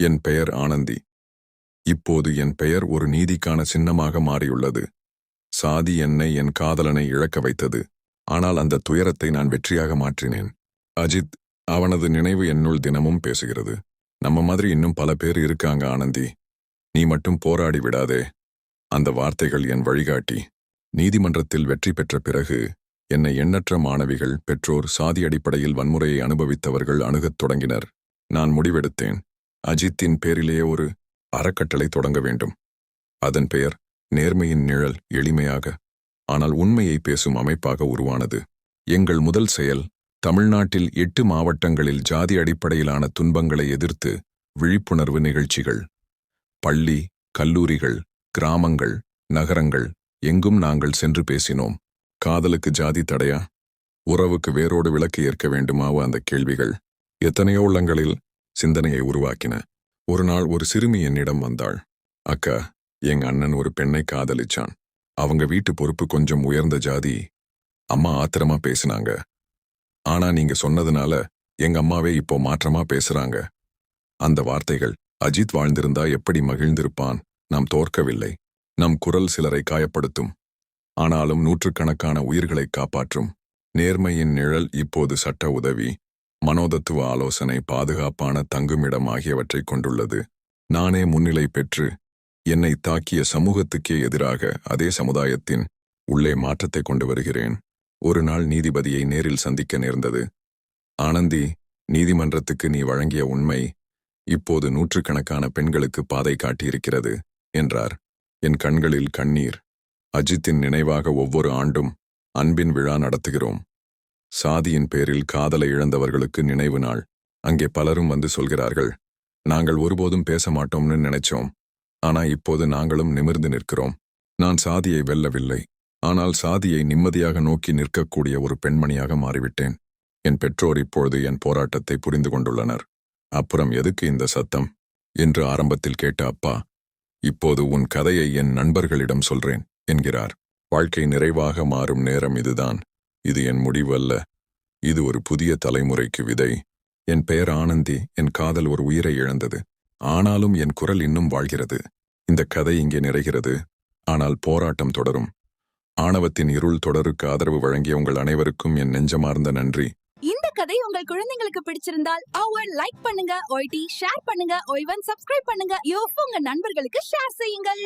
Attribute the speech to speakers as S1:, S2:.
S1: என் பெயர் ஆனந்தி. இப்போது என் பெயர் ஒரு நீதிக்கான சின்னமாக மாறியுள்ளது. சாதி என்னை என் காதலனை இழக்க வைத்தது. ஆனால் அந்த துயரத்தை நான் வெற்றியாக மாற்றினேன். அஜித் அவனது நினைவு என்னுள் தினமும் பேசுகிறது. நம்ம மாதிரி இன்னும் பல பேர் இருக்காங்க ஆனந்தி. நீ மட்டும் போராடி விடாதே. அந்த வார்த்தைகள் என் வழிகாட்டி. நீதிமன்றத்தில் வெற்றி பெற்ற பிறகு என்னை எண்ணற்ற மாணவிகள் பெற்றோர் சாதி அடிப்படையில் வன்முறையை அனுபவித்தவர்கள் அணுகத் தொடங்கினர். நான் முடிவெடுத்தேன். அஜித்தின் பேரிலேயே ஒரு அறக்கட்டளை தொடங்க வேண்டும். அதன் பெயர் நேர்மையின் நிழல் எளிமையாக ஆனால் உண்மையை பேசும் அமைப்பாக உருவானது. எங்கள் முதல் செயல் தமிழ்நாட்டில் எட்டு மாவட்டங்களில் ஜாதி அடிப்படையிலான துன்பங்களை எதிர்த்து விழிப்புணர்வு நிகழ்ச்சிகள். பள்ளி கல்லூரிகள் கிராமங்கள் நகரங்கள் எங்கும் நாங்கள் சென்று பேசினோம். காதலுக்கு ஜாதி தடையா? உறவுக்கு வேரோடு விளக்கு ஏற்க வேண்டுமாவோ அந்த கேள்விகள்? எத்தனையோ உள்ளங்களில் சிந்தனையை உருவாக்கின. ஒரு நாள் ஒரு சிறுமி என்னிடம் வந்தாள். அக்கா எங்க அண்ணன் ஒரு பெண்ணை காதலிச்சான். அவங்க வீட்டு பொறுப்பு கொஞ்சம் உயர்ந்த ஜாதி. அம்மா ஆத்திரமா பேசினாங்க. ஆனா நீங்க சொன்னதுனால எங்க அம்மாவே இப்போ மாற்றமா பேசுறாங்க. அந்த வார்த்தைகள் அஜித் வாழ்ந்திருந்தா எப்படி மகிழ்ந்திருப்பான் நாம் தோற்கவில்லை. நம் குரல் சிலரை காயப்படுத்தும். ஆனாலும் நூற்றுக்கணக்கான உயிர்களை காப்பாற்றும். நேர்மையின் நிழல் இப்போது சட்ட உதவி. மனோதத்துவ ஆலோசனை பாதுகாப்பான தங்குமிடம் ஆகியவற்றைக் கொண்டுள்ளது. நானே முன்னிலை பெற்று என்னை தாக்கிய சமூகத்துக்கே எதிராக அதே சமுதாயத்தின் உள்ளே மாற்றத்தை கொண்டு வருகிறேன். ஒரு நாள் நீதிபதியை நேரில் சந்திக்க நேர்ந்தது. ஆனந்தி நீதிமன்றத்துக்கு நீ வழங்கிய உண்மை இப்போது நூற்றுக்கணக்கான பெண்களுக்கு பாதை காட்டியிருக்கிறது என்றார். என் கண்களில் கண்ணீர். அஜித்தின் நினைவாக ஒவ்வொரு ஆண்டும் அன்பின் விழா நடத்துகிறோம். சாதியின் பேரில் காதலை இழந்தவர்களுக்கு நினைவு நாள். அங்கே பலரும் வந்து சொல்கிறார்கள் நாங்கள் ஒருபோதும் பேச மாட்டோம்னு நினைச்சோம். ஆனா இப்போது நாங்களும் நிமிர்ந்து நிற்கிறோம். நான் சாதியை வெல்லவில்லை. ஆனால் சாதியை நிம்மதியாக நோக்கி நிற்கக்கூடிய ஒரு பெண்மணியாக மாறிவிட்டேன். என் பெற்றோர் இப்பொழுது என் போராட்டத்தை புரிந்து கொண்டுள்ளனர். அப்புறம் எதுக்கு இந்த சத்தம்? என்று ஆரம்பத்தில் கேட்ட அப்பா. இப்போது உன் கதையை என் நண்பர்களிடம் சொல்றேன் என்கிறார். வாழ்க்கை நிறைவாக மாறும் நேரம் இதுதான். இது என் முடிவல்ல. இது ஒரு புதிய தலைமுறைக்கு விதை. என் பெயர் ஆனந்தி என் காதல் ஒரு உயிரை இழந்தது. ஆனாலும் என் குரல் இன்னும் வாழ்கிறது. இந்த கதை இங்கே நிறைகிறது. ஆனால் போராட்டம் தொடரும். ஆணவத்தின் இருள் தொடருக்கு ஆதரவு வழங்கிய உங்கள் அனைவருக்கும் என் நெஞ்சமார்ந்த நன்றி.
S2: இந்த கதை உங்கள் குழந்தைங்களுக்கு பிடிச்சிருந்தால் அவர் லைக் பண்ணுங்க ஒய்டி ஷேர் பண்ணுங்க ஒய்வன் சப்ஸ்கிரைப் பண்ணுங்க உங்க நண்பர்களுக்கு ஷேர் செய்யுங்கள்.